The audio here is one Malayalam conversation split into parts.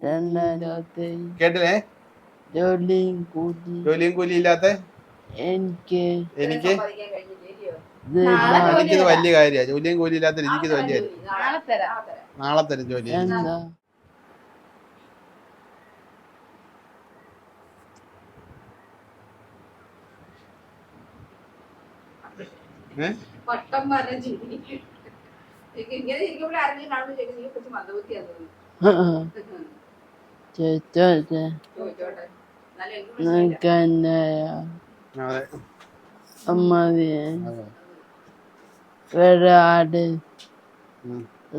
രണ്ടായിരത്തി കേട്ടില്ലേ? ജോലിയും കൂലി. ഇല്ലാത്ത? എനിക്ക് എനിക്ക്? എനിക്കിത് വലിയ കാര്യമാണ് ജോലിയും കൂലി ഇല്ലാത്ത എനിക്കിത് വലിയ കാര്യം. നാളെ തരും. ജോലി. ഏഹ് പട്ടം പറഞ്ഞ ഇങ്ങനെ ഇരിക്കുമ്പോൾ ആരെങ്കിലും കാണുമ്പോൾ ചോദിക്കും നീ കുറച്ച് തോന്നുന്നു. ചോദിച്ചോട്ടെ.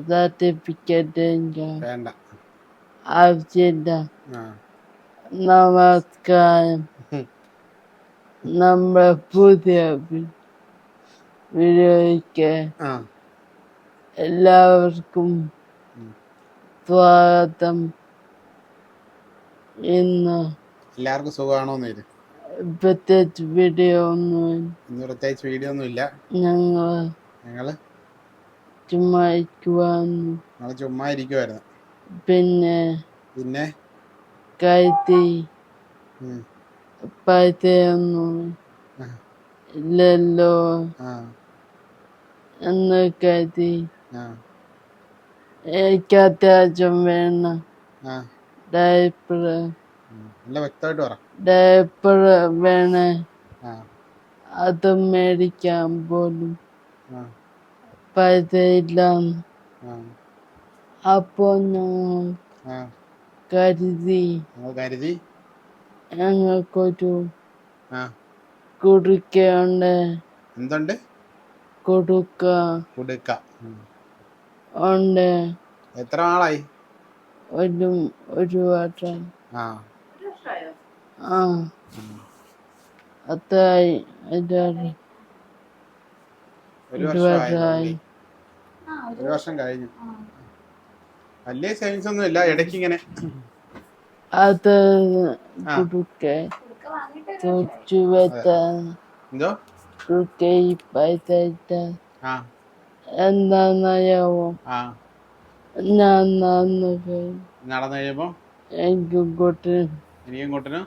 സർട്ടിഫിക്കറ്റ് ആവശ്യമില്ല. നമസ്കാരം. നമ്മുടെ പുതിയ വീഡിയോയ്ക്ക് ആ. എല്ലാവർക്കും. സ്വാഗതം. ഇന്ന് എല്ലാവർക്കും സുഖമാണോ പ്രത്യേകിച്ച് വീഡിയോ ഒന്നും ഇന്ന് പ്രത്യേകിച്ച് വീഡിയോ ഒന്നും ഇല്ല. ഞങ്ങൾ ഞങ്ങൾ ചുമ്മാ ഞങ്ങൾ ചുമ്മാ ഇരിക്കുവായിരുന്നു. പിന്നെ പിന്നെ? ഉം, പൈസയൊന്നും ഇല്ലല്ലോ. ആ. എന്ന് കരുതി എനിക്ക് അത്യാവശ്യം വേണം ഡയപ്പർ വ്യക്തമായിട്ട് പറ. ഡയപ്പർ വേണേ അത് മേടിക്കാൻ പോലും ആ. അപ്പോ കരുതി കരുതി? ഞങ്ങൾക്കൊരു കുടുക്കയുണ്ട്. എന്തുണ്ട്? കൊടുക്ക. കൊടുക്ക. ഉണ്ട്. എത്ര നാളായി? ഒരു ഒരു വട്ടം ആ. ആ. അത്തായി. ഒരു വർഷമായി ഒരു വർഷം കഴിഞ്ഞു. വലിയ സേവിങ്സ് ഒന്നും ഇല്ല ഇടയ്ക്ക് ഇങ്ങനെ അത് കൊടുക്ക. എന്തോ? Ah. ആ. എന്താണെന്നറിയാമോ ആ. ഞാൻ നടന്നു പോയി. നടന്നു കഴിയുമ്പോ എനിക്ക് കൂട്ട് എനിക്കും കൂട്ടനും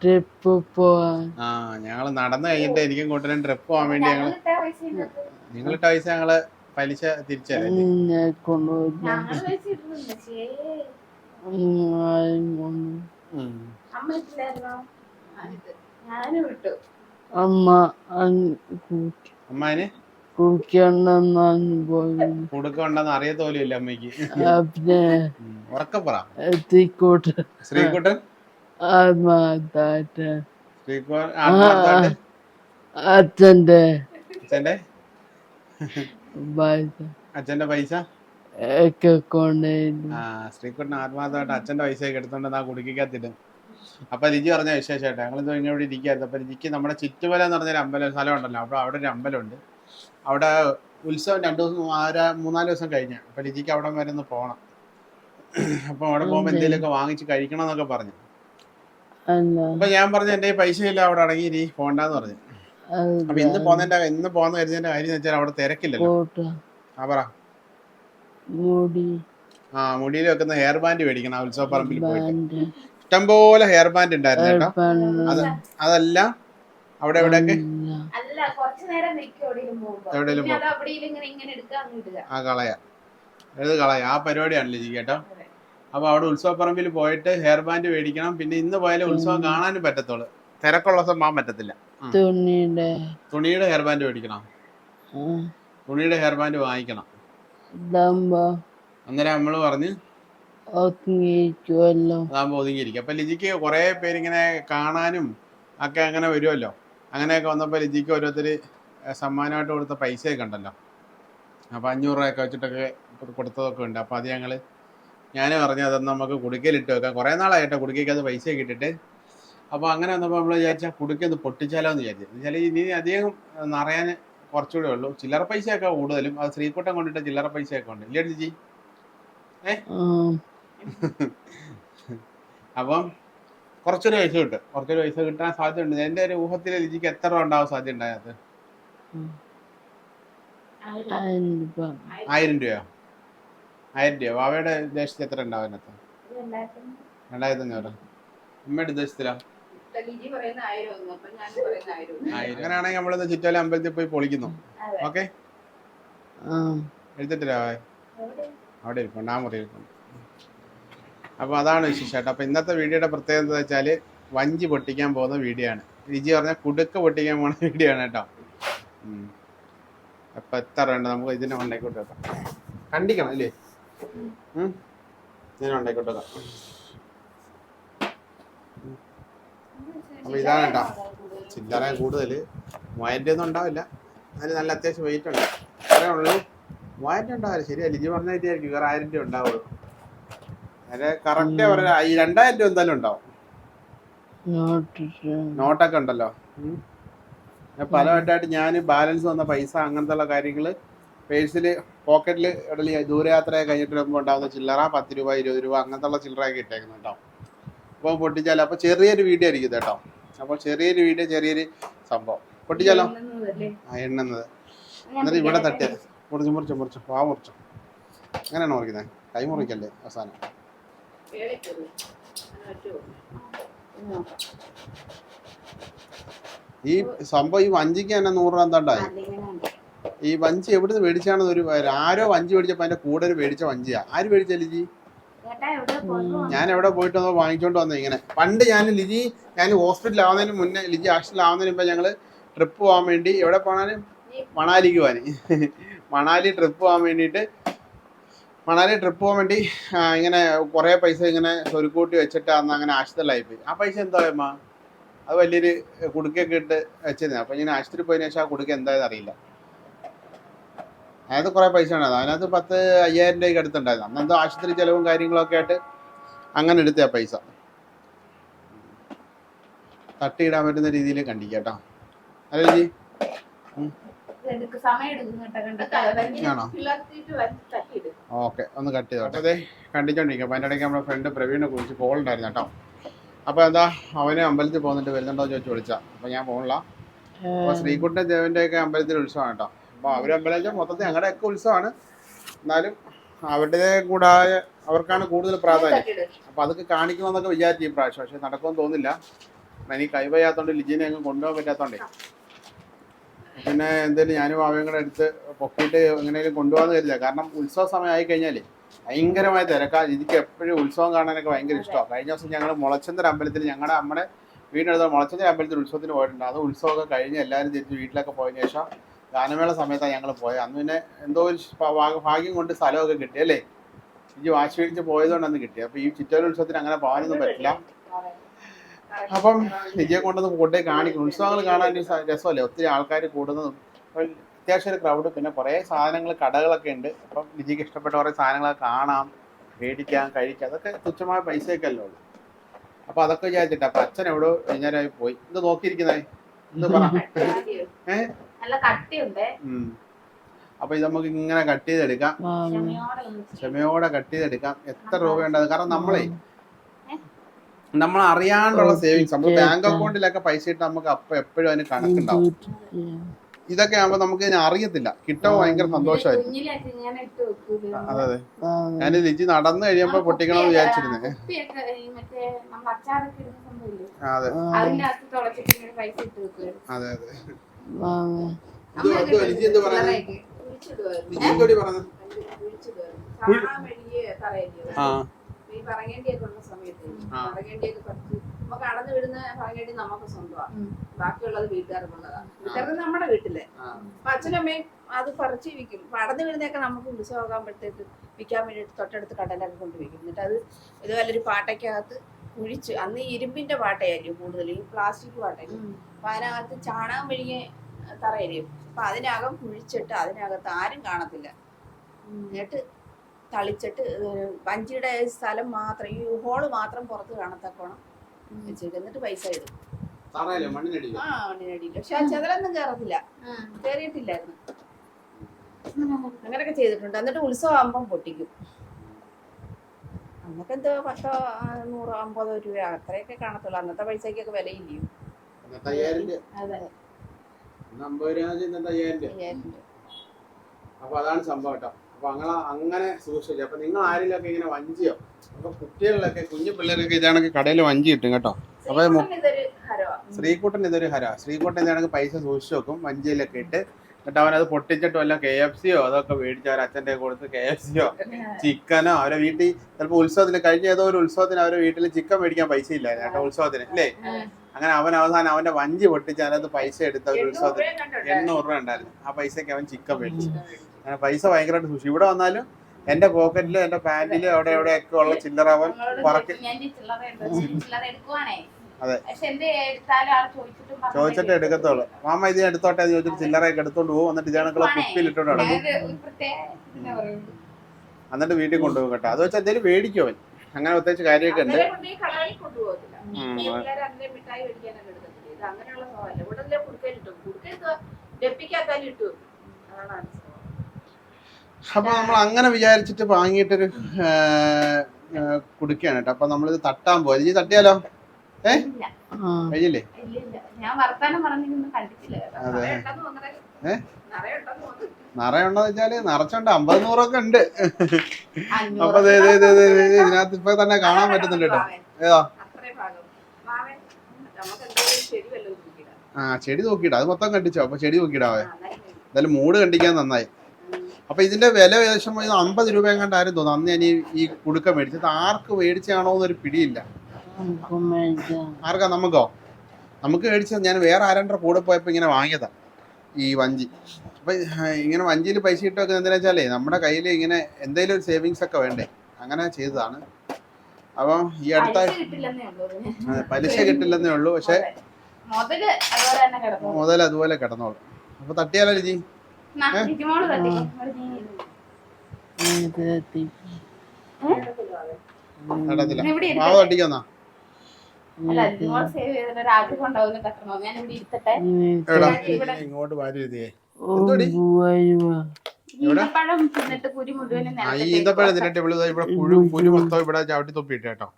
ട്രിപ്പ് പോവാൻ. ആ ഞങ്ങൾ നടന്നു കഴിഞ്ഞിട്ട് എനിക്കും കൂട്ടനും ട്രിപ്പ് പോകാൻ വേണ്ടി പൈസ ഇട്ടത്. നിങ്ങളിട്ട പൈസ ഞങ്ങൾ പലിശ തിരിച്ചല്ലേ? നിന്നെ കൊണ്ടുപോയി. ആരും കൊണ്ടു അമ്മ ഇട്ടില്ലായിരുന്നോ? ഞാനും ഇട്ടു. അമ്മ അമ്മാന് കുടിക്കണ്ടെന്നു പോയി കൊടുക്കുണ്ടെന്ന് അറിയത്ത പോലും ഇല്ല അമ്മയ്ക്ക്. പിന്നെ ശ്രീകുട്ടൻ? അച്ഛന്റെ പൈസ അച്ഛന്റെ പൈസ? ഒക്കെ ശ്രീകുട്ടൻ ആത്മാർത്ഥമായിട്ട് അച്ഛന്റെ പൈസ ഒക്കെ എടുത്തോണ്ട് ആ കുടുക്കിക്കത്തിടും അപ്പൊ ലിജി പറഞ്ഞ വിശേഷമായിട്ട് ഞങ്ങൾ ഇങ്ങനെ ഇവിടെ ഇരിക്കുകയായിരുന്നു. അപ്പൊ ലിജിക്ക് നമ്മുടെ ചുറ്റുമല എന്ന് പറഞ്ഞൊരു അമ്പലം സ്ഥലം ഉണ്ടല്ലോ. അപ്പൊ അവിടെ ഒരു അമ്പലമുണ്ട്. അവിടെ ഉത്സവം രണ്ടു ദിവസം ആര മൂന്നാൽ ദിവസം കഴിഞ്ഞ. അപ്പൊ ലിജിക്ക് അവിടെ വരെ ഒന്ന് പോകണം അപ്പൊ അവിടെ പോകുമ്പോ എന്തെങ്കിലുമൊക്കെ വാങ്ങിച്ച് കഴിക്കണം എന്നൊക്കെ പറഞ്ഞു. അപ്പൊ ഞാൻ പറഞ്ഞു എന്റെ പൈസ ഇല്ല അവിടെ അടങ്ങി ഇനി പോണ്ടെന്ന് പറഞ്ഞു. അപ്പൊ ഇന്ന് പോന്നതിന്റെ ഇന്ന് പോന്ന കരുതിന്റെ കാര്യം വെച്ചാൽ അവിടെ തിരക്കില്ലല്ലോ. ആ പറ. മുടി. ആ മുടിയിൽ വെക്കുന്ന ഹെയർ ബാൻഡ് മേടിക്കണം ഉത്സവപ്പറമ്പിൽ ഉത്സവ പറമ്പിൽ പോയിട്ട് ബാൻഡ് ഇഷ്ടംപോലെ ഹെയർ ബാൻഡ് ഉണ്ടായിരുന്നു കേട്ടോ. അതല്ല അത് അതെല്ലാം അവിടെ എവിടെയൊക്കെ? ഇല്ല. അല്ല കുറച്ചു നേരം നിൽക്കും എവിടെയും ആ കളയ. എഴുത് കളയ. ആ പരിപാടിയാണല്ലോ ജി കേട്ടോ. അപ്പൊ അവിടെ ഉത്സവപ്പറമ്പിൽ പോയിട്ട് ഹെയർ ബാൻഡ് മേടിക്കണം. പിന്നെ ഇന്ന് പോയാലും ഉത്സവം കാണാനും പറ്റത്തുള്ളൂ. തിരക്കുള്ള ദിവസം പോകാൻ പറ്റത്തില്ല. തുണിയുടെ. തുണിയുടെ ഹെയർ ബാൻഡ് മേടിക്കണം. തുണിയുടെ ഹെയർ ബാൻഡ് വാങ്ങിക്കണം. അന്നേരം നമ്മൾ പറഞ്ഞ് ഒതുങ്ങിയിരിക്കുമല്ലോ അതാകുമ്പോൾ ഒതുങ്ങിയിരിക്കും. അപ്പൊ ലിജിക്ക് കുറെ പേരിങ്ങനെ കാണാനും ഒക്കെ അങ്ങനെ വരുമല്ലോ അങ്ങനെയൊക്കെ വന്നപ്പോൾ ലിജിക്ക് ഓരോരുത്തർ സമ്മാനമായിട്ട് കൊടുത്ത പൈസയൊക്കെ ഉണ്ടല്ലോ. അപ്പൊ അഞ്ഞൂറ് രൂപയൊക്കെ വെച്ചിട്ടൊക്കെ കൊടുത്തതൊക്കെ ഉണ്ട്. അപ്പൊ അത് ഞങ്ങൾ ഞാൻ പറഞ്ഞു അതൊന്ന് നമുക്ക് കുടുക്കയിലിട്ട് വെക്കാം. കുറേ നാളായിട്ടോ കുടുക്കയ്ക്ക് അത് പൈസ കിട്ടിയിട്ട് അപ്പോൾ അങ്ങനെ വന്നപ്പോൾ നമ്മൾ വിചാരിച്ചാൽ കുടുക്കൊന്ന് പൊട്ടിച്ചാലോ എന്ന് വിചാരിച്ചു. എന്നുവെച്ചാൽ ഇനി അധികം നിറയാൻ കുറച്ചുകൂടെ ഉള്ളൂ. ചില്ലറ പൈസയൊക്കെ കൂടുതലും. അത് ശ്രീക്കുട്ടം കൊണ്ടിട്ട് ചില്ലറ പൈസയൊക്കെ ഉണ്ട്. ഇല്ലേ ജിജി ആ, അപ്പം കുറച്ചൊരു പൈസ കിട്ടും. കുറച്ചൊരു പൈസ കിട്ടാൻ സാധ്യതയുണ്ട്. എന്റെ ഒരു ഊഹത്തിൽ ലിജിക്ക് എത്ര രൂപ ഉണ്ടാവാൻ സാധ്യത ഉണ്ടായത്. ആയിരം രൂപ. ആയിരം രൂപയോ? ആയിരം രൂപ വാവയുടെ ഉദ്ദേശത്തിൽ എത്ര ഉണ്ടാവും അതിനകത്ത്? രണ്ടായിരത്തി അഞ്ഞൂറ് അമ്മയുടെ. ആയിരം അങ്ങനെയാണെങ്കിൽ നമ്മളിന്ന് ചുറ്റാല അമ്പലത്തിൽ പോയി പൊളിക്കുന്നു. ഓക്കെ? എടുത്തിട്ടില്ല അവിടെ ഇരിക്കും ആ മുറി ഇരിപ്പുണ്ട്. അപ്പോൾ അതാണ് വിശേഷമായിട്ട് അപ്പോൾ ഇന്നത്തെ വീഡിയോയുടെ പ്രത്യേകത എന്താ വെച്ചാൽ വഞ്ചി പൊട്ടിക്കാൻ പോകുന്ന വീഡിയോ ആണ്. രുചി പറഞ്ഞാൽ കുടുക്ക പൊട്ടിക്കാൻ പോകുന്ന വീഡിയോ ആണ് കേട്ടോ. അപ്പം എത്ര ഉണ്ട് നമുക്ക് ഇതിനെ ഉണ്ടായിക്കോട്ടെ കേട്ടോ കണ്ടിക്കണം അല്ലേ? ഇതിനെ ഉണ്ടായിക്കോട്ടെ അപ്പോൾ ഇതാണ് കേട്ടോ. ചില്ലറ കൂടുതൽ മൂവായിരം ഒന്നും ഉണ്ടാവില്ല. അതിന് നല്ല അത്യാവശ്യം വെയിറ്റ് ഉണ്ട്. അത്രേ ഉള്ളൂ. മൂവായിരം ഉണ്ടാവില്ല. ശരിയാ. ലിജി പറഞ്ഞായിരിക്കും വേറെ ആയിരം രൂപ ഉണ്ടാവുള്ളൂ. കറക്റ്റ് പറഞ്ഞ ഈ രണ്ടായിരം രൂപ എന്തായാലും ഉണ്ടാവും. നോട്ടൊക്കെ ഉണ്ടല്ലോ. പല ഞാൻ ഞാൻ ബാലൻസ് വന്ന പൈസ അങ്ങനത്തെ ഉള്ള കാര്യങ്ങൾ പേഴ്സിൽ പോക്കറ്റിൽ ഇടലി ദൂരയാത്ര കഴിഞ്ഞിട്ട് വരുമ്പോൾ ഉണ്ടാകുന്ന ചില്ലറ പത്ത് രൂപ ഇരുപത് രൂപ അങ്ങനത്തെ ഉള്ള ചില്ലറയൊക്കെ ഇട്ടേക്കുന്നു കേട്ടോ. അപ്പോൾ പൊട്ടിച്ചാലോ? അപ്പോൾ ചെറിയൊരു വീഡിയോ ആയിരിക്കും കേട്ടോ. അപ്പോൾ ചെറിയൊരു വീഡിയോ ചെറിയൊരു സംഭവം. പൊട്ടിച്ചാലോ? ആ എണ്ണുന്നത്. എന്നിട്ട് ഇവിടെ തട്ടിയത് മുറിച്ച് മുറിച്ച് മുറിച്ച്. പാ മുറിച്ചു. അങ്ങനെയാണ് മുറിക്കുന്നത്. കൈ മുറിക്കല്ലേ അവസാനം? ഈ സംഭവം ഈ വഞ്ചിക്ക് തന്നെ നൂറ് രൂപ എന്താണ്ടായി ഈ വഞ്ചി എവിടുന്ന് മേടിച്ചാണെന്ന് ഒരു ആരോ വഞ്ചി മേടിച്ചപ്പോ അതിന്റെ കൂടെ ഒരു മേടിച്ച വഞ്ചിയാ. ആര് മേടിച്ച ലിജി? ഞാൻ എവിടെ പോയിട്ട് വന്നോ വാങ്ങിച്ചോണ്ട് വന്നത് ഇങ്ങനെ. പണ്ട് ഞാൻ ലിജി ഞാൻ ഹോസ്പിറ്റലിൽ ആവുന്നതിന് മുന്നേ ലിജി ആക്സിഡന്റ് ആവുന്നതിന് മുമ്പ് ഞങ്ങൾ ട്രിപ്പ് പോകാൻ വേണ്ടി എവിടെ പോകാനും മണാലിക്ക് പോവാൻ മണാലി ട്രിപ്പ് പോകാൻ വേണ്ടിയിട്ട് മണാലി ട്രിപ്പ് പോകാൻ വേണ്ടി ആ, ഇങ്ങനെ കുറേ പൈസ ഇങ്ങനെ സ്വരുക്കൂട്ടി വെച്ചിട്ട് അന്ന് അങ്ങനെ ആശുപത്രിയിലായി പോയി. ആ പൈസ എന്താ അമ്മ അത് വലിയൊരു കുടുക്കൊക്കെ ഇട്ട് വെച്ചിരുന്നത് അപ്പം ഇങ്ങനെ ആശുപത്രി പോയതിനു ശേഷം ആ കുടുക്ക എന്തായെന്ന് അറിയില്ല. അതിനകത്ത് കുറേ പൈസ ഉണ്ടായിരുന്നു. അതിനകത്ത് പത്ത് അയ്യായിരം രൂപയ്ക്ക് അടുത്തുണ്ടായിരുന്നു. അന്ന് എന്തോ ആശുപത്രി ചിലവും കാര്യങ്ങളൊക്കെ ആയിട്ട് അങ്ങനെ എടുത്ത പൈസ. തട്ടിയിടാൻ പറ്റുന്ന രീതിയിൽ കണ്ടിക്കാം കേട്ടോ. അല്ലേ ജി ഓക്കെ ഒന്ന് കട്ട് ചെയ്തോട്ടെ. അതെ കണ്ടിച്ചോണ്ടിരിക്കും അപ്പോൾ അതിന്റെ ഇടയ്ക്ക് നമ്മുടെ ഫ്രണ്ട് പ്രവീണിനെ കുറിച്ച് കോൾ ഉണ്ടായിരുന്നു കേട്ടോ. അപ്പോൾ എന്താ അവന് അമ്പലത്തിൽ പോകുന്നുണ്ട് വരുന്നുണ്ടോ എന്ന് ചോദിച്ചു വിളിച്ചാ. അപ്പോൾ ഞാൻ പോകണില്ല അപ്പോൾ ശ്രീകുട്ടൻ ദേവന്റെ ഒക്കെ അമ്പലത്തിൽ ഉത്സവമാണ് കേട്ടോ. അപ്പോൾ അവർ അമ്പലം വെച്ചാൽ മൊത്തത്തിൽ ഞങ്ങളുടെ ഒക്കെ ഉത്സവമാണ്. എന്നാലും അവരുടെ കൂടായ അവർക്കാണ് കൂടുതൽ പ്രാധാന്യം. അപ്പൊ അപ്പോൾ അതൊക്കെ കാണിക്കണമെന്നൊക്കെ വിചാരിച്ചു ഈ പ്രാവശ്യം. പക്ഷെ നടക്കുമെന്ന് തോന്നില്ല എനിക്ക് കൈവയ്യാത്തോണ്ട് ലിജിനെ അങ്ങ് കൊണ്ടുപോകാൻ പറ്റാത്തോണ്ടേ. പിന്നെ എന്തേലും ഞാനും അവയും കൂടെ എടുത്ത് പൊക്കിയിട്ട് എങ്ങനെയും കൊണ്ടുപോകാന്ന് കരുതില്ല കാരണം ഉത്സവ സമയം ആയി കഴിഞ്ഞാലേ ഭയങ്കരമായ തിരക്കാ. എനിക്ക് എപ്പോഴും ഉത്സവം കാണാനൊക്കെ ഭയങ്കര ഇഷ്ടമാണ് കഴിഞ്ഞ ദിവസം ഞങ്ങൾ മുളച്ചന്തര അമ്പലത്തിൽ ഞങ്ങളുടെ നമ്മുടെ വീടിനടുത്ത് മുളച്ചന്തര അമ്പലത്തിൽ ഉത്സവത്തിന് പോയിട്ടുണ്ട്. അത് ഉത്സവമൊക്കെ കഴിഞ്ഞ് എല്ലാവരും തിരിച്ച് വീട്ടിലൊക്കെ പോയതിനു ശേഷം ഗാനമേള സമയത്താണ് ഞങ്ങൾ പോയത് അന്ന് പിന്നെ എന്തോ ഒരു ഭാഗ്യം കൊണ്ട് സ്ഥലമൊക്കെ കിട്ടി അല്ലേ? ഇജി വാശി പിടിച്ച് പോയതുകൊണ്ടാണ് കിട്ടിയത് കിട്ടി. അപ്പൊ ഈ ചിറ്റോര ഉത്സവത്തിന് അങ്ങനെ പോകാനൊന്നും പറ്റില്ല. അപ്പം വിജയ കൊണ്ടൊന്ന് കൊണ്ടേ കാണിക്കും ഉത്സവങ്ങൾ കാണാൻ രസമല്ലേ? ഒത്തിരി ആൾക്കാർ കൂടുന്നതും. അപ്പോൾ അത്യാവശ്യം ഒരു ക്രൗഡ് പിന്നെ കുറേ സാധനങ്ങൾ കടകളൊക്കെ ഉണ്ട്. അപ്പം വിജയ്ക്ക് ഇഷ്ടപ്പെട്ട കുറേ സാധനങ്ങളൊക്കെ കാണാം മേടിക്കാം കഴിക്കാം. അതൊക്കെ തുച്ഛമായ പൈസയൊക്കെ അല്ലേ ഉള്ളൂ. അപ്പൊ അതൊക്കെ വിചാരിച്ചിട്ട്. അപ്പൊ അച്ഛൻ എവിടെ വൈകുന്നേരമായി പോയി. ഇത് നോക്കിയിരിക്കുന്നേ? ഇന്ന് പറ. അപ്പൊ ഇത് നമുക്ക് ഇങ്ങനെ കട്ട് ചെയ്തെടുക്കാം. ക്ഷമയോടെ കട്ട് ചെയ്തെടുക്കാം. എത്ര രൂപയുണ്ടത് കാരണം നമ്മളെ നമ്മൾ അറിയാണ്ടുള്ള സേവിങ്സ് നമ്മൾ ബാങ്ക് അക്കൗണ്ടിലൊക്കെ പൈസ ഇട്ട് നമുക്ക് അപ്പൊ എപ്പോഴും അതിന് കണക്കുണ്ടാവും. ഇതൊക്കെ ആകുമ്പോ നമുക്ക് ഇതിനെ അറിയത്തില്ല. കിട്ടാൻ ഭയങ്കര സന്തോഷമായിരിക്കും വെക്കൂലേ? അതെ അതെ. ഞാൻ ലിജി നടന്നു കഴിയുമ്പോ പൊട്ടിക്കണമെന്ന് വിചാരിച്ചിരുന്നേ. അതെ. അതെ അതെ. ലിജി എന്ത് ലിജി എന്തോടി? ആ. ഈ പറങ്ങേണ്ടിയൊക്കെ ഉള്ള സമയത്ത്. പറങ്ങേണ്ടിയൊക്കെ പറിച്ച് നമുക്ക് അടന്നു വിടുന്ന പറങ്ങേണ്ടി നമുക്ക് സ്വന്തമാണ് ബാക്കിയുള്ളത് വീട്ടുകാർക്കുള്ളതാണ് വീട്ടുകാർക്ക് നമ്മുടെ വീട്ടിലെ. അപ്പൊ അച്ഛനമ്മയും അത് പറിച്ച് വിൽക്കും അപ്പൊ അടന്നു വിടുന്നതൊക്കെ നമുക്ക് ഉത്സവമാകുമ്പോഴത്തേക്ക് വിൽക്കാൻ വേണ്ടിയിട്ട് തൊട്ടടുത്ത് കടലൊക്കെ കൊണ്ട് വിൽക്കും. എന്നിട്ട് അത് ഇതുപോലെ ഒരു പാട്ടയ്ക്കകത്ത് കുഴിച്ച് അന്ന് ഈ ഇരുമ്പിന്റെ പാട്ടയായിരിക്കും കൂടുതൽ ഈ പ്ലാസ്റ്റിക് പാട്ടയായിരിക്കും. അപ്പൊ അതിനകത്ത് ചാണകം മെഴുകിയ തറയായിരിക്കും. അപ്പൊ അതിനകം കുഴിച്ചിട്ട് അതിനകത്ത് ആരും കാണത്തില്ല. എന്നിട്ട് തളിച്ചിട്ട് വഞ്ചിയുടെ സ്ഥലം മാത്രം ഈ ഹോൾ മാത്രം പുറത്ത് കാണത്തക്കോണം വെച്ചേക്കും എന്നിട്ട് പൈസ ഇടും. ആ മണ്ണിനടിയിൽ പക്ഷെ ആ ചെതലൊന്നും കയറത്തില്ല കയറിയിട്ടില്ലായിരുന്നു അങ്ങനെയൊക്കെ ചെയ്തിട്ടുണ്ട്. എന്നിട്ട് ഉത്സവം ആകുമ്പം പൊട്ടിക്കും. അന്നൊക്കെ എന്തോ പത്തോ നൂറോ അമ്പതോ രൂപ അത്രയൊക്കെ കാണത്തുള്ളൂ. അന്നത്തെ പൈസക്കൊക്കെ വിലയില്ലയോ അതെ. അയ്യായിരം രൂപ. അപ്പൊ അതാണ് സംഭവം കേട്ടോ. അപ്പൊ അങ്ങനെ അങ്ങനെ സൂക്ഷിച്ചു അപ്പൊ നിങ്ങൾ ആരെങ്കിലൊക്കെ ഇങ്ങനെ വഞ്ചിയോ? അപ്പൊ കുട്ടികളിലൊക്കെ കുഞ്ഞു പിള്ളേരൊക്കെ ഇതാണെങ്കിൽ കടയിൽ വഞ്ചി കിട്ടും കേട്ടോ. അപ്പൊ ശ്രീകൂട്ടൻ ഇതൊരു ഹര ശ്രീകൂട്ടൻ ഇതാണെങ്കിൽ പൈസ സൂക്ഷിച്ചു വെക്കും വഞ്ചിയിലൊക്കെ ഇട്ട്. എന്നിട്ട് അവനത് പൊട്ടിച്ചിട്ട് വല്ല കെ എഫ് സിയോ അതൊക്കെ മേടിച്ച് അവർ അച്ഛന്റെ കൊടുത്ത് കെ എഫ് സിയോ ചിക്കനോ അവരെ വീട്ടിൽ ചിലപ്പോൾ ഉത്സവത്തിന് കഴിഞ്ഞ ഏതോ ഒരു ഉത്സവത്തിന് അവരെ വീട്ടിൽ ചിക്കൻ മേടിക്കാൻ പൈസ ഇല്ലായിരുന്നു കേട്ടോ ഉത്സവത്തിന് അല്ലേ അങ്ങനെ അവൻ അവസാനം അവന്റെ വഞ്ചി പൊട്ടിച്ച് അതിനകത്ത് പൈസ എടുത്ത ഒരു ഉത്സവത്തിന് എണ്ണൂറ് രൂപ ഉണ്ടായിരുന്നു. ആ പൈസക്ക് അവൻ ചിക്കൻ മേടിച്ചു. പൈസ ഭയങ്കരമായിട്ട് സൂക്ഷിച്ചു. ഇവിടെ വന്നാലും എന്റെ പോക്കറ്റിൽ എന്റെ പാന്റിൽ അവിടെ എവിടെ ഒക്കെ ഉള്ള ചില്ലറ അവൻ പറക്കി. അതെ. ചോദിച്ചിട്ടും എടുക്കത്തുള്ളൂ. മാമ ഇത് എടുത്തോട്ടെ? എന്ന് ചോദിച്ചിട്ട് ചില്ലറയൊക്കെ എടുത്തോണ്ട് പോകും. എന്നിട്ട് ഇതാണക്കളെ കുപ്പിയിലിട്ടോണ്ട് നടക്കും. എന്നിട്ട് വീട്ടിൽ കൊണ്ടുപോകും കേട്ടോ. അത് വെച്ചാൽ എന്തെങ്കിലും മേടിക്കും അവൻ. അങ്ങനെ പ്രത്യേകിച്ച് കാര്യമൊക്കെ ഉണ്ട്. അങ്ങനെയുള്ള അപ്പൊ നമ്മൾ അങ്ങനെ വിചാരിച്ചിട്ട് വാങ്ങിയിട്ടൊരു കുടുക്കുകയാണ് കേട്ടോ. അപ്പൊ നമ്മളിത് തട്ടാൻ പോയത് ഈ തട്ടിയാലോ? കഴിഞ്ഞില്ലേ? കേട്ടോ. അതെ. ഏ? നിറയുണ്ടെന്ന് വെച്ചാൽ നിറച്ചുണ്ട്. അമ്പത് നൂറൊക്കെ ഉണ്ട്. അപ്പൊ ഇതിനകത്ത് ഇപ്പൊ തന്നെ കാണാൻ പറ്റുന്നുണ്ട് കേട്ടോ. ഏതാ? ആ ചെടി നോക്കിയിട്ടാ അത് മൊത്തം കണ്ടിച്ചോ അപ്പൊ ചെടി നോക്കിയിടാവേ. എന്തായാലും മൂട് കണ്ടിക്കാൻ നന്നായി. ഉം. അപ്പൊ ഇതിന്റെ വില ഏകദേശം അമ്പത് രൂപ എങ്ങാണ്ടായിരുന്നു തോന്നുന്നു. അന്ന് ഞാൻ ഈ- ഈ കുടുക്ക മേടിച്ചത്. ആർക്ക് മേടിച്ചാണോ എന്നൊരു പിടിയില്ല. ആർക്കാ നമുക്കോ? നമുക്ക് മേടിച്ചത് ഞാൻ വേറെ ആരണ്ടര കൂടെ പോയപ്പോ ഇങ്ങനെ വാങ്ങിയതാ. ഈ വഞ്ചി. അപ്പൊ ഇങ്ങനെ വഞ്ചിയിൽ പൈസ ഇട്ട് വെക്കുന്നത് എന്തിനാ വെച്ചാലേ നമ്മുടെ കയ്യിൽ ഇങ്ങനെ എന്തെങ്കിലും ഒരു സേവിങ്സ് ഒക്കെ വേണ്ടേ? അങ്ങനെ ചെയ്തതാണ്. അപ്പൊ ഈ അടുത്ത പലിശ കിട്ടില്ലെന്നേ ഉള്ളൂ. പക്ഷെ മുതൽ അതുപോലെ കിടന്നോളൂ. അപ്പൊ തട്ടിയാലോ രുചി? മാവ് തട്ടിക്കാന്നാ? ഞാൻ ഇവിടെ ഇവിടെ. ഇങ്ങോട്ട്. ഈന്തപ്പഴം തിന്നിട്ട് കുരു ഇവിടെ മൊത്തം ചവിട്ടി തൊപ്പിയിട്ട് കേട്ടോ.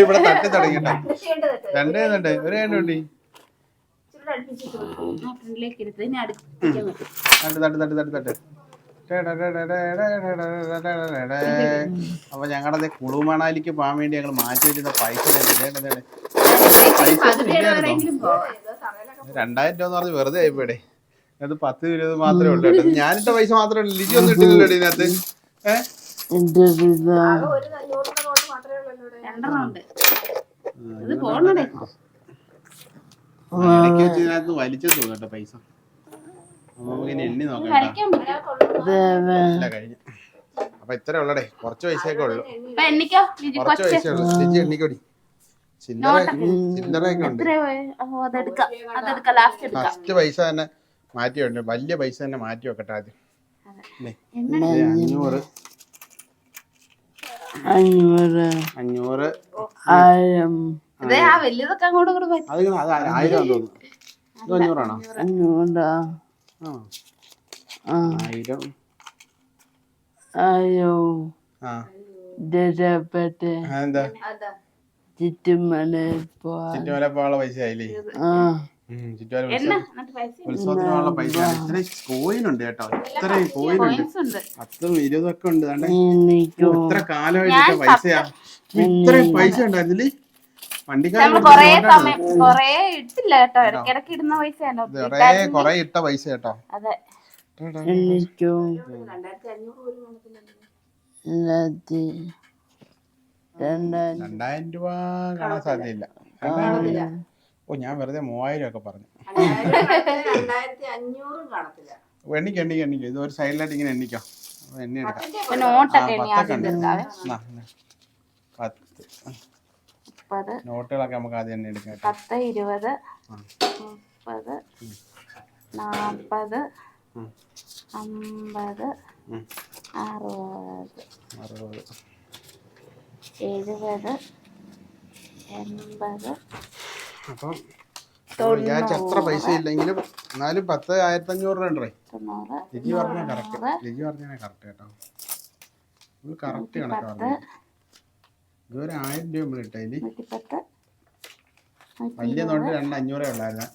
ഇവിടെ തട്ടി തുടങ്ങിട്ടോ രണ്ടേ രണ്ടേ രണ്ട് രണ്ട് ഒരു കണ്ടുണ്ടി അടുപ്പിച്ചിട്ട് ഫ്രണ്ടിലേക്ക് ഇനി അടുപ്പിക്കാൻ പറ്റും. അപ്പൊ ഞങ്ങളുടെ കുളുമണാലിക്ക് പോകാൻ വേണ്ടി ഞങ്ങൾ മാറ്റി വെച്ചിരുന്ന പൈസ രണ്ടായിരം രൂപ എന്ന് പറഞ്ഞ് വെറുതെ ആയിപ്പോടെ അത് പത്ത് ഇരുപത് മാത്രമേ ഉള്ളൂ കേട്ടോ. ഞാനിട്ട പൈസ മാത്രമേ ഉള്ളൂ. ലിജി ഒന്നും ഇട്ടില്ലല്ലോ ഇതിനകത്ത്. ഏഹ്. രണ്ടെണ്ണം ഉണ്ട്. ഇത് പോണടേ? കേട്ടോ പൈസ. അപ്പൊ ഇത്ര ഉള്ളടേ. കുറച്ച് പൈസയൊക്കെ ഉള്ളു. കുറച്ച് പൈസ ഉള്ളു. ലിജി എണ്ണിക്കൊടി. ചില്ലറയൊക്കെ ഉണ്ട്. ഫസ്റ്റ് പൈസ തന്നെ മാറ്റി വെക്കണ്ട വലിയ പൈസ തന്നെ മാറ്റി വെക്കട്ടെ ആദ്യം. അഞ്ഞൂറ്. അഞ്ഞൂറ്. അഞ്ഞൂറ്. ആയിരം. ആ വലുതൊക്കെ അങ്ങോട്ടും ഇങ്ങോട്ടും പറ്റും. അത് ഇങ്ങനെ അത് ആയിരം തോന്നുന്നു. ഇത് അഞ്ഞൂറാണോ? അഞ്ഞൂറ്. ആ. ആ. ആയിരം. അയ്യോ. എന്താ. ചുറ്റുമല ചുറ്റുമല പോകാനുള്ള പൈസ ആയില്ലേ? പൈസ കോയിൻ ഉണ്ട് കേട്ടോ. ഇത്രയും കോയിൻ ഉണ്ട്. കോയിൻസ് ഉണ്ട്. ഒക്കെ ഉണ്ട് ഇത്ര കാലമായിട്ട് പൈസയാ? ഇത്രയും പൈസ ഉണ്ടായിരുന്നില്ലേ? കൊറേ ഇട്ട പൈസ കേട്ടോ. എനിക്കോ രണ്ടായിരം രൂപ കാണാൻ സാധ്യതയില്ല. ഓ ഞാൻ വെറുതെ മൂവായിരം ഒക്കെ പറഞ്ഞു. എണ്ണിക്ക എണ്ണിക്ക എണ്ണിക്ക അഞ്ഞൂറും കാണത്തില്ല എണ്ണിക്ക് എണ്ണിക്ക് എണ്ണിക്ക്. ഇത് ഒരു സൈഡിലായിട്ട് ഇങ്ങനെ എണ്ണിക്കോ. എണ്ണി എടുക്കാം. പത്ത്. മുപ്പത്. നോട്ടുകളൊക്കെ നമുക്ക് ആദ്യം തന്നെ എടുക്കാം. പത്ത് ഇരുപത്. മുപ്പത് നാൽപ്പത്. അമ്പത്. അറുപത്. അറുപത്. എഴുപത് എൺപത്. അപ്പം എത്ര വിചാരിച്ച അത്ര പൈസ ഇല്ലെങ്കിലും എന്നാലും പത്ത് ആയിരത്തി അഞ്ഞൂറ് രൂപ ഉണ്ടേ? ലിജി പറഞ്ഞ കറക്റ്റ് ലിജി പറഞ്ഞാൽ കറക്റ്റ് കേട്ടോ. കറക്റ്റ് കണക്കാ പറഞ്ഞു ഇതുവരെ ആയിരം രൂപ നമ്മൾ ഇട്ടതിൽ നൂറ്റിപ്പത്ത്. വലിയ നോട്ട് രണ്ട് അഞ്ഞൂറേ ഉള്ളായിരുന്നു.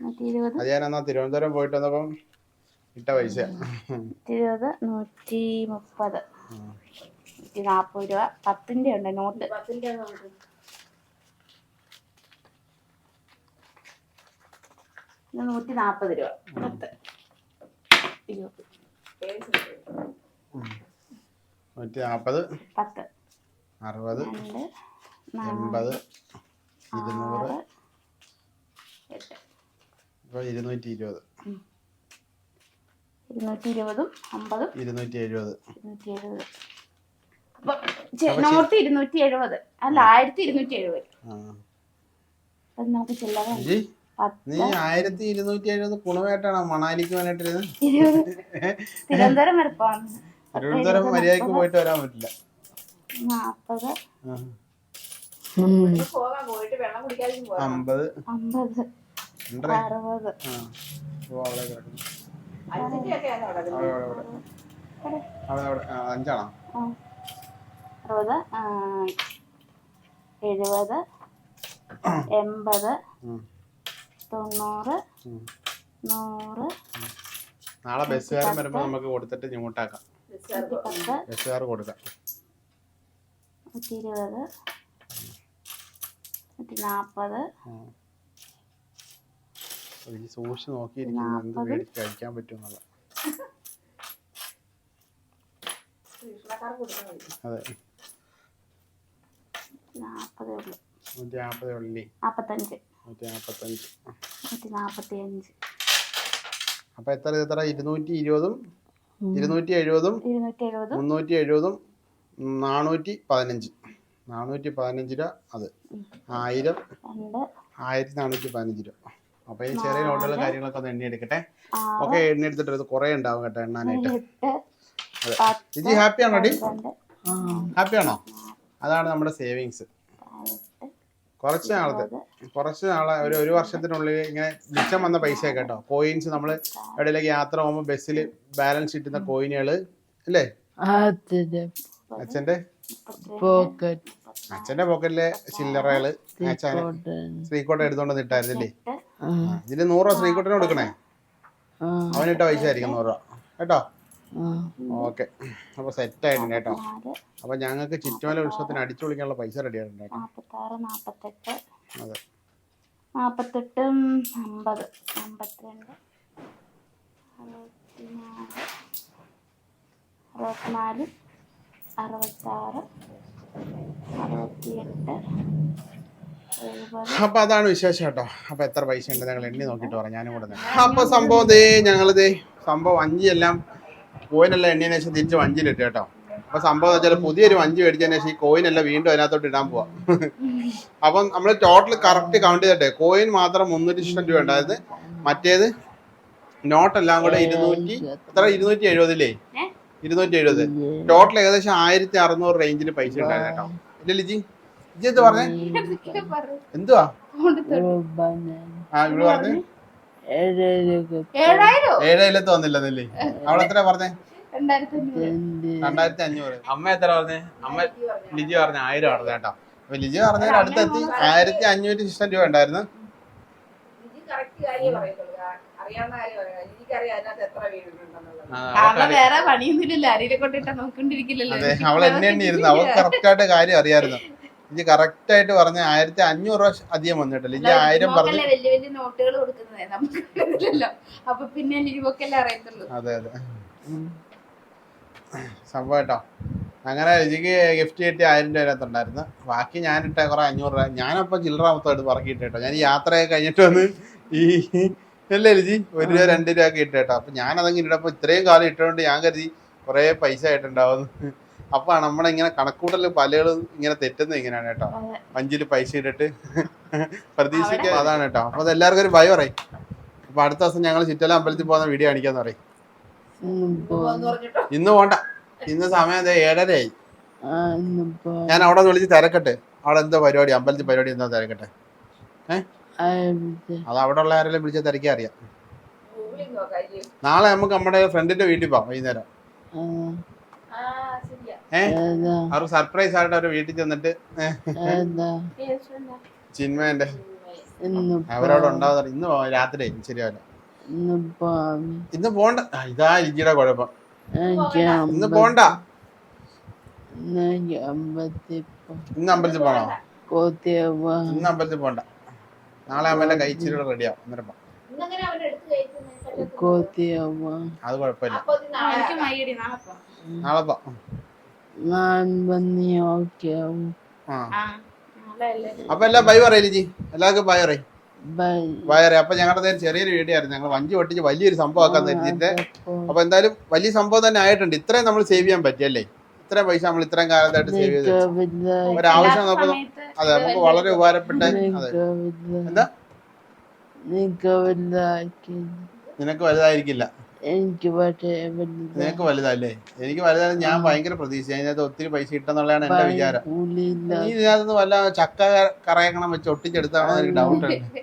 നൂറ്റി ഇരുപത് അത് ഞാൻ എന്നാ തിരുവനന്തപുരം പോയിട്ട് വന്നപ്പം ഇട്ട പൈസ. നൂറ്റി ഇരുപത് നൂറ്റി മുപ്പത് നൂറ്റി നാൽപ്പത് രൂപ. പത്തിന്റെ ഉണ്ട് നോട്ട്. നൂറ്റി നാൽപ്പത് രൂപ. പത്ത്. ഇരുപത്. നൂറ്റി നാൽപ്പത് പത്ത്. അറുപത് എൺപത് ഇരുന്നൂറ് ഇപ്പോൾ ഇരുന്നൂറ്റി ഇരുപത് ഇരുന്നൂറ്റി ഇരുപതും അമ്പതും ഇരുന്നൂറ്റി എഴുപത് ഇരുന്നൂറ്റി എഴുപത് അപ്പൊ ഇരുന്നൂറ്റി എഴുപത് അല്ല ആയിരത്തി ഇരുന്നൂറ്റി എഴുപത് ആ. അത് നമുക്ക് ചില്ലറ നീ ആയിരത്തി ഇരുന്നൂറ്റി എഴുപത് കുണുമായിട്ടാണോ മണാലിക്ക് വേണ്ടിട്ട് ഇരുപത്. തിരുവനന്തപുരം വരെ പോകാം തിരുവനന്തപുരം മര്യാദയ്ക്ക് പോയിട്ട് വരാൻ പറ്റില്ല. അമ്പത്. അമ്പത്. ഉണ്ടേ അറുപത്. അഞ്ചാണോ? എഴുപത്. എൺപത്. തൊണ്ണൂറ്. നൂറ്. നാളെ ബസ്സുകാരൻ വരുമ്പോൾ നമുക്ക് കൊടുത്തിട്ട് ഇങ്ങോട്ടാക്കാം. ബസ്സുകാർ കൊടുക്കാം. നൂറ്റി ഇരുപത് നൂറ്റി നാൽപ്പത് ഈ സൂക്ഷിച്ച് നോക്കിയിരിക്കുന്നു എന്ത് മേടിച്ച് കഴിക്കാൻ പറ്റുമെന്നുള്ള. കൃഷ്ണക്കാർക്ക് കൊടുക്കാൻ അതെ. നാൽപ്പതേ ഉള്ളൂ. നൂറ്റി നാൽപ്പത് ഉള്ളി. നാൽപ്പത്തഞ്ച്. നൂറ്റി നാൽപ്പത്തഞ്ച് നൂറ്റി നാൽപ്പത്തി അഞ്ച് അപ്പൊ എത്ര എത്ര? ഇരുന്നൂറ്റി ഇരുപതും ഇരുന്നൂറ്റി എഴുപതും ഇരുന്നൂറ്റി എഴുപതും മുന്നൂറ്റി എഴുപതും നാനൂറ്റി പതിനഞ്ച് നാനൂറ്റി പതിനഞ്ച് രൂപ അത്. ആയിരം. ആയിരത്തി നാനൂറ്റി പതിനഞ്ച് രൂപ. അപ്പൊ ഈ ചെറിയ നോട്ടുകളും കാര്യങ്ങളൊക്കെ ഒന്ന് എണ്ണി എടുക്കട്ടെ ഒക്കെ എണ്ണി എടുത്തിട്ട് ഇത് കുറെ ഉണ്ടാവും കേട്ടോ എണ്ണാനായിട്ട്. അതെ. ഹാപ്പി ആണോ ഡി? ഹാപ്പി ആണോ? അതാണ് നമ്മുടെ സേവിങ്സ്. കുറച്ച് നാളത്തെ. കുറച്ച് നാളെ ഒരു ഒരു വർഷത്തിനുള്ളിൽ ഇങ്ങനെ മിച്ചം വന്ന പൈസ കേട്ടോ. കോയിൻസ് നമ്മൾ എവിടെയെങ്കിലും യാത്ര പോകുമ്പോൾ ബസ്സിൽ ബാലൻസ് കിട്ടുന്ന കോയിനുകൾ അല്ലേ? അച്ഛന്റെ പോക്കറ്റ്. അച്ഛന്റെ പോക്കറ്റിലെ ചില്ലറകൾ ശ്രീക്കോട്ടൻ ശ്രീകോട്ട എടുത്തോണ്ട് ഇട്ടായിരുന്നില്ലേ? ഇതിൽ നൂറ് രൂപ ശ്രീക്കോട്ടൻ കൊടുക്കണേ? അവനിട്ട പൈസ ആയിരിക്കും നൂറ് രൂപ. കേട്ടോ? ഓക്കെ. അപ്പൊ സെറ്റ് ആയിട്ടുണ്ട് കേട്ടോ. അപ്പൊ ഞങ്ങൾക്ക് ചുറ്റുമല ഉത്സവത്തിന് അടിച്ചു വിളിക്കാനുള്ള പൈസ റെഡി ആയിട്ടുണ്ട് അതെ. നാൽപ്പത്തെട്ടും അമ്പത്. അമ്പത്തിരണ്ട്. അറുപത്തിനാല്. അറുപത്തിനാല്. അറുപത്താറ്. അറുപത്തിയെട്ട്. അപ്പൊ അതാണ് വിശേഷം കേട്ടോ. അപ്പൊ എത്ര പൈസ ഉണ്ട് ഞങ്ങൾ എണ്ണി നോക്കിട്ട് പറയാം. ഞാനും കൂടെ. അപ്പൊ സംഭവം ദേ ഞങ്ങളിത് സംഭവം വഞ്ചിയെല്ലാം കോയിനെല്ലാം എണ്ണിയതിനു ശേഷം തിരിച്ച് വഞ്ചിയിലിട്ട് കേട്ടോ. അപ്പൊ സംഭവം വെച്ചാൽ പുതിയൊരു വഞ്ചി മേടിച്ചതിന് ശേഷം ഈ കോയിനെല്ലാം വീണ്ടും അതിനകത്തോട്ട് ഇടാൻ പോവാ. അപ്പം നമ്മൾ ടോട്ടൽ കറക്റ്റ് കൗണ്ട് ചെയ്തിട്ടെ കോയിൻ മാത്രം മുന്നൂറ്റി ലക്ഷം രൂപ ഉണ്ടായത് മറ്റേത് നോട്ടെല്ലാം കൂടെ ഇരുന്നൂറ്റി എത്ര? ഇരുന്നൂറ്റി എഴുപതില്ലേ ഏ? ഇരുന്നൂറ്റി എഴുപത് ടോട്ടൽ ഏകദേശം ആയിരത്തി അറുന്നൂറ് റേഞ്ചിൽ പൈസ ഉണ്ടായിരുന്നു കേട്ടോ. ഇല്ല ലിജി ലിജി എന്ത് പറഞ്ഞേ? എന്തുവാ? ആ ഇവിടെ പറഞ്ഞേ. ഏഴായിരത്തി ഏഴായിരത്ത് വന്നില്ലെന്നല്ലേ അവളെത്ര പറഞ്ഞേ? രണ്ടായിരത്തി അഞ്ഞൂറ് അമ്മ എത്ര പറഞ്ഞേ? അമ്മ ലിജി പറഞ്ഞ. ആയിരം പറഞ്ഞു കേട്ടോ. അപ്പൊ ലിജി പറഞ്ഞതിന് അടുത്തെത്തി ആയിരത്തി അഞ്ഞൂറ്റി ശിഷ്ടം രൂപ ഉണ്ടായിരുന്നു. അറിയാവുന്ന കാര്യം പറയാം ലിജിക്ക് അറിയാം അതിനകത്ത് എത്ര ആ, കാരണം വേറെ പണിയൊന്നുമില്ലല്ലോ. അരിയിലെ കൊണ്ടിട്ട് നോക്കിണ്ടിരിക്കില്ലല്ലോ അവൾ എന്നെ എണ്ണി ഇരുന്നു. അവൾ കറക്റ്റ് ആയിട്ട് കാര്യം അറിയായിരുന്നു. ലിജി കറക്റ്റ് ആയിട്ട് പറഞ്ഞ ആയിരത്തി അഞ്ഞൂറ് രൂപ അധികം വന്നിട്ടില്ല. ലിജി ആയിരം പറഞ്ഞു വലിയ വലിയ നോട്ടുകൾ കൊടുക്കുന്നതേ? നമുക്ക് അപ്പൊ പിന്നെ ലിജിബൊക്കെല്ലാം അറിയത്തുള്ളൂ. അതെ അതെ. സംഭവം കേട്ടോ. അങ്ങനെ എനിക്ക് ഗിഫ്റ്റ് കിട്ടിയ ആയിരം രൂപ അതിനകത്തുണ്ടായിരുന്നു ബാക്കി ഞാനിട്ട കുറെ അഞ്ഞൂറ് രൂപ. ഞാനപ്പോ ചില്ലറ മൊത്തം എടുത്ത് പറക്കിയിട്ട് കേട്ടോ ഞാൻ ഈ യാത്രയൊക്കെ കഴിഞ്ഞിട്ട് വന്ന് ഈ അല്ലേ ലിജി ഒരു രൂപ രണ്ട് രൂപ ഒക്കെ ഇട്ട് അപ്പൊ ഞാൻ അതങ്ങനെ ഇട്ടപ്പോൾ ഇത്രയും കാലം ഇട്ടുകൊണ്ട് ഞാൻ കരുതി കുറേ പൈസ ആയിട്ടുണ്ടാവും. അപ്പൊ നമ്മളിങ്ങനെ കണക്കൂട്ടൽ പലകളും ഇങ്ങനെ തെറ്റുന്നത് ഇങ്ങനെയാണ് കേട്ടോ. അഞ്ചിൽ പൈസ ഇട്ടിട്ട് പ്രതീക്ഷിക്കാൻ അതാണ് കേട്ടോ. അപ്പൊ അതെല്ലാവർക്കും ഒരു ഭയം പറയും. അപ്പൊ അടുത്ത ദിവസം ഞങ്ങൾ ചുറ്റല അമ്പലത്തിൽ പോകുന്ന വീഡിയോ കാണിക്കാന്ന് പറയും. ഇന്ന് പോണ്ട. ഇന്ന് സമയം അതെ ഏഴരയായി. ഞാൻ അവിടെ വിളിച്ച് തിരക്കട്ടെ. അവിടെ എന്തോ പരിപാടി? അമ്പലത്തിൽ പരിപാടി എന്താ തിരക്കട്ടെ? അത് അവിടെ ഉള്ള ആരെങ്കിലും വിളിച്ചാൽ തിരക്കാൻ അറിയാം? നാളെ നമുക്ക് നമ്മുടെ ഫ്രണ്ടിന്റെ വീട്ടിൽ പോവാം വൈകുന്നേരം. ആ. ശരിയാ. ഏഹ് സർപ്രൈസ് ആയിട്ട് അവരുടെ വീട്ടിൽ ചെന്നിട്ട് ചിന്മേന്റെ. അവരവിടെ ഉണ്ടാവുന്ന ഇന്ന് രാത്രി ശരിയാവില്ല. ഇന്ന് പോണ്ട. ഇതാ ലിജിയുടെ കുഴപ്പം. ഇന്ന് പോണ്ട. ഇന്ന് അമ്പലത്തിൽ പോണോ. ഇന്ന് അമ്പലത്തിൽ പോണ്ട. നാളെ അമ്മേന്റെ കഴിച്ചിട്ട് റെഡിയാവും അന്നേരം വാ. അത് കുഴപ്പമില്ല. ഇത് നാളെ എനിക്ക് മയ്യടി നാളെ പോ. നാളെ പോ ഞാൻ വന്നി ഓക്കെ ആ. ആ നാളെ അല്ലേ? അപ്പൊ എല്ലാം ബൈ പറയും ലിജി. എല്ലാവർക്കും ബൈ പറയും. ബൈ. ബൈ പറയും. അപ്പൊ ഞങ്ങളുടെ നേരം ചെറിയൊരു വീഡിയോ ആയിരുന്നു. ഞങ്ങൾ വഞ്ചി പൊട്ടിച്ച് വലിയൊരു സംഭവം ആക്കാൻ തരുന്നിട്ട് അപ്പൊ. അപ്പൊ എന്തായാലും വലിയ സംഭവം തന്നെ ആയിട്ടുണ്ട്. ഇത്രയും നമ്മൾ സേവ് ചെയ്യാൻ പറ്റിയല്ലേ? ഇത്രയും പൈസ നമ്മൾ ഇത്രയും കാലത്തായിട്ട് സേവ് ചെയ്ത് ഒരാവശ്യം നമുക്ക് അതെ നമുക്ക് വളരെ ഉപകാരപ്പെട്ട അതെ. നിനക്ക് എന്താ? നിനക്ക് നിനക്ക് വലുതായിരിക്കില്ല. എനിക്ക് പക്ഷേ നിനക്ക് വലുതല്ലേ? എനിക്ക് വലുതായാലും ഞാൻ ഭയങ്കര പ്രതീക്ഷ അതിനകത്ത് ഒത്തിരി പൈസ കിട്ടുന്നുള്ളതാണ് എന്റെ വിചാരം. നീ ഇതിനകത്ത് വല്ല ചക്ക കറയക്കണം വെച്ച് ഒട്ടിച്ചെടുത്താണോ എനിക്ക് ഡൗട്ട് ഉണ്ട്.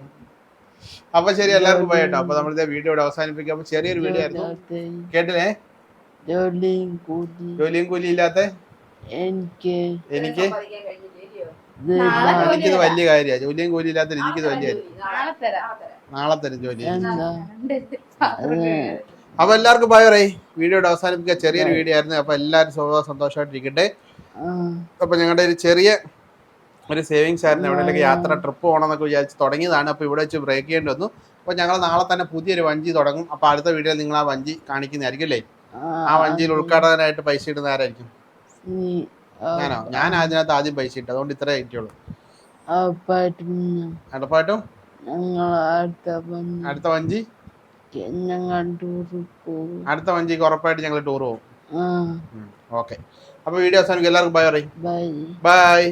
അപ്പൊ ശരി എല്ലാവർക്കും പോയിട്ടോ. അപ്പൊ നമ്മളിത് വീഡിയോ ഇവിടെ അവസാനിപ്പിക്കാം. അപ്പൊ ചെറിയൊരു വീഡിയോ ആയിരുന്നു. കേട്ടില്ലേ? ജോലിയും കൂലി ജോലിയും കൂലി ഇല്ലാത്ത? എനിക്ക് എനിക്ക്? എനിക്കിത് വലിയ കാര്യ. ജോലിയും കൂലി ഇല്ലാത്ത എനിക്കിത് വലിയ കാര്യം. നാളെ തരാം. നാളെ തരും ജോലി. അപ്പൊ എല്ലാവർക്കും ബൈ പറയും. വീഡിയോയുടെ അവസാനിപ്പിക്കുക. ചെറിയൊരു വീഡിയോ ആയിരുന്നു അപ്പൊ എല്ലാവരും സ്വഭാവം സന്തോഷമായിട്ടിരിക്കട്ടെ. അപ്പൊ ഞങ്ങളുടെ ഒരു ചെറിയ ഒരു സേവിങ്സ് ആയിരുന്നു. എവിടെയെങ്കിലും യാത്ര ട്രിപ്പ് പോകണമെന്നൊക്കെ വിചാരിച്ച് തുടങ്ങിയതാണ്. അപ്പൊ ഇവിടെ വെച്ച് ബ്രേക്ക് ചെയ്യേണ്ടി വന്നു. അപ്പൊ ഞങ്ങൾ നാളെ തന്നെ പുതിയൊരു വഞ്ചി തുടങ്ങും. അപ്പൊ അടുത്ത വീഡിയോയിൽ നിങ്ങൾ ആ വഞ്ചി കാണിക്കുന്നതായിരിക്കും അല്ലേ? ആ വഞ്ചിയിൽ ഉദ്ഘാടകനായിട്ട് പൈസ ഇടുന്ന ആരായിരിക്കും? ഞാനോ? ഞാൻ അതിനകത്ത് ആദ്യം പൈസ ഇട്ടു. അതുകൊണ്ട് ഇത്ര കിട്ടിയുള്ളൂ. അടുത്ത വഞ്ചി? അടുത്ത വഞ്ചിക്ക് ഉറപ്പായിട്ട് ഞങ്ങൾ ടൂർ പോകും. ഓക്കെ. അപ്പൊ വീഡിയോ അവസാനിക്കും എല്ലാവർക്കും ബൈ പറയും. Bye bye